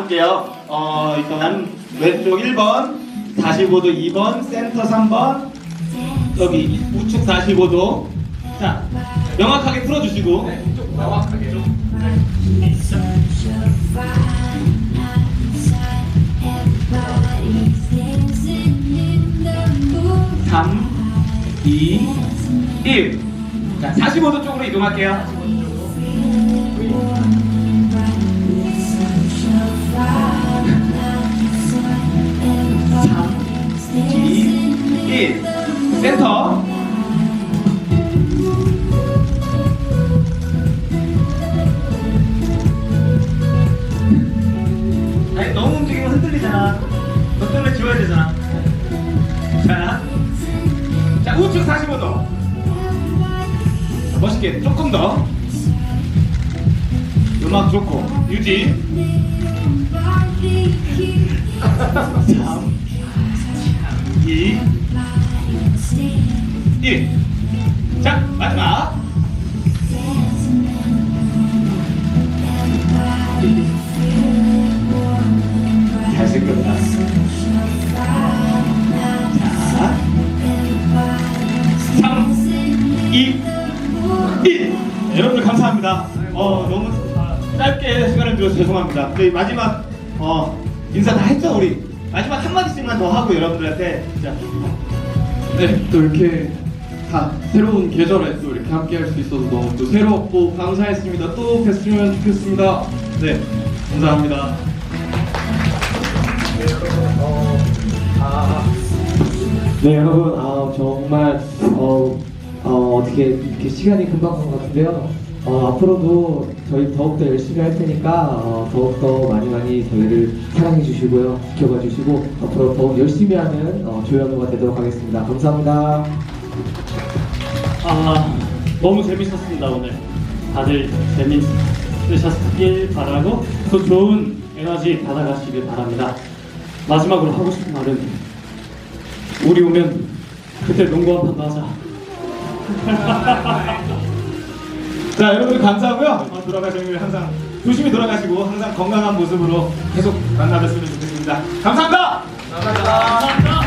나눌게요. 어, 일단 왼쪽 1번, 45도 2번, 센터 3번, 여기 우측 45도. 자, 명확하게 풀어주시고. 명확하게 좀. 3, 2, 1. 자, 45도 쪽으로 이동할게요. 이, 일. 센터. 아니, 너무 움직이면 흔들리잖아. 너 때문에 지워야 되잖아. 자, 자 우측 45도. 멋있게 조금 더. 음악 좋고 유지. 3, 2, 1. 자 마지막. 잘생겼다. 자. 3, 2, 1. 여러분들 감사합니다. 어, 너무 짧게 시간을 들어서 죄송합니다. 저희 마지막 어, 인사 다 했죠, 우리? 마지막 한마디씩만 더 하고 여러분들한테 진짜 네, 또 이렇게 다 새로운 계절에 또 이렇게 함께 할 수 있어서 너무 또 새롭고 감사했습니다. 또 뵀으면 좋겠습니다. 네, 감사합니다. 네 여러분 아, 정말 어, 어, 어 떻게 이렇게 시간이 금방 간 것 같은데요 어, 앞으로도 저희 더욱더 열심히 할 테니까 어, 더욱더 많이 많이 저희를 사랑해 주시고요 지켜봐 주시고 앞으로 더욱 열심히 하는 어, 조현우가 되도록 하겠습니다 감사합니다 아 너무 재밌었습니다 오늘 다들 재밌으셨길 바라고 또 좋은 에너지 받아가시길 바랍니다 마지막으로 하고 싶은 말은 우리 오면 그때 농구 한 판도 하자 자, 여러분들 감사하고요. 어, 돌아가시는 항상 조심히 돌아가시고 항상 건강한 모습으로 계속 만나뵀으면 좋겠습니다. 감사합니다. 감사합니다 화이팅!